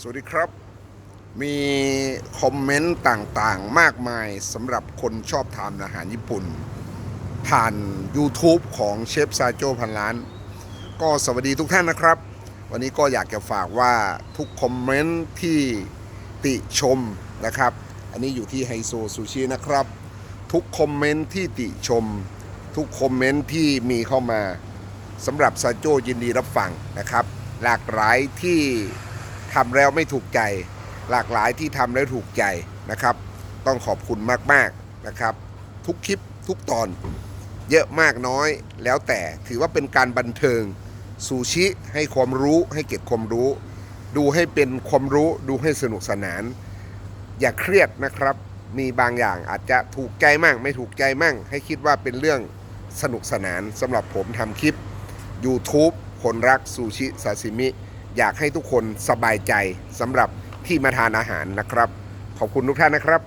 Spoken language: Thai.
สวัสดีครับ มีคอมเมนต์ต่างๆ มากมายสำหรับคนชอบทานอาหารญี่ปุ่น ผ่าน YouTube ของเชฟซาโจพันล้าน ก็สวัสดีทุกท่านนะครับ วันนี้ก็อยากจะฝากว่าทุกคอมเมนต์ที่ติชมนะครับ อันนี้อยู่ที่ไฮโซซูชินะครับ ทุกคอมเมนต์ที่ติชม ทุกคอมเมนต์ที่มีเข้ามาสำหรับซาโจยินดีรับฟังนะครับ หลากหลายที่ ทำแล้วไม่ถูกใจ หลากหลายที่ทำแล้วถูกใจนะครับ ต้องขอบคุณมากๆนะครับ ทุกคลิปทุกตอน เยอะมากน้อยแล้วแต่ถือว่าเป็นการบันเทิงซูชิให้ความรู้ให้เก็บความรู้ ดูให้เป็นความรู้ดูให้สนุกสนาน อย่าเครียดนะครับ มีบางอย่างอาจจะถูกใจมั่งไม่ถูกใจมั่ง ให้คิดว่าเป็นเรื่องสนุกสนานสำหรับผมทำคลิป YouTube คนรักซูชิซาซิมิ อยากให้ทุกคนสบายใจสำหรับที่มาทานอาหารนะครับ ขอบคุณทุกท่านนะครับ